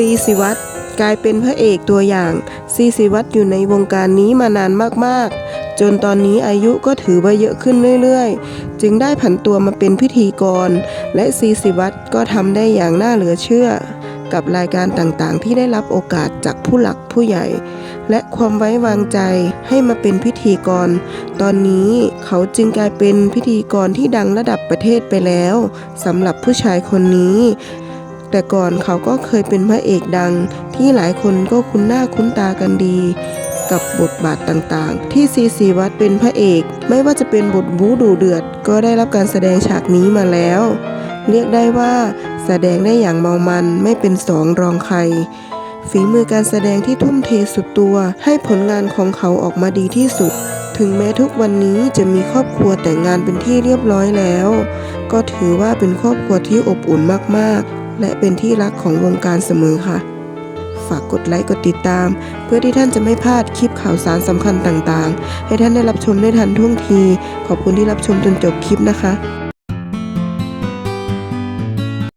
ซีสิวัตรกลายเป็นพระเอกตัวอย่างซีสิวัตรอยู่ในวงการนี้มานานมากๆ จนตอนนี้อายุก็ถือว่าเยอะขึ้นเรื่อยๆ จึงได้ผันตัวมาเป็นพิธีกร และซีสิวัตรก็ทำได้อย่างน่าเหลือเชื่อ กับรายการต่างๆ ที่ได้รับโอกาสจากผู้หลักผู้ใหญ่ และความไว้วางใจให้มาเป็นพิธีกร ตอนนี้เขาจึงกลายเป็นพิธีกรที่ดังระดับประเทศไปแล้วสำหรับผู้ชายคนนี้ แต่ก่อนเขาก็เคยเป็นพระเอกดัง ที่หลายคนก็คุ้นหน้าคุ้นตากันดี กับบทบาทต่างๆ ที่ซีซีวัตรเป็นพระเอก ไม่ว่าจะเป็นบทบู๊ดูเดือด ก็ได้รับการแสดงฉากนี้มาแล้ว เรียกได้ว่าแสดงได้อย่างเมามันไม่เป็นสองรองใครฝีมือการแสดงที่ทุ่มเทสุดตัว ให้ผลงานของเขาออกมาดีที่สุด ถึงแม้ทุกวันนี้จะมีครอบครัวแต่งงานเป็นที่เรียบร้อยแล้ว ก็ถือว่าเป็นครอบครัวที่อบอุ่นมากๆ และเป็นที่รักของวงการเสมอค่ะ ฝากกดไลค์กดติดตาม เพื่อที่ท่านจะไม่พลาดคลิปข่าวสารสำคัญต่างๆ ให้ท่านได้รับชมได้ทันท่วงที ขอบคุณที่รับชมจนจบคลิปนะคะ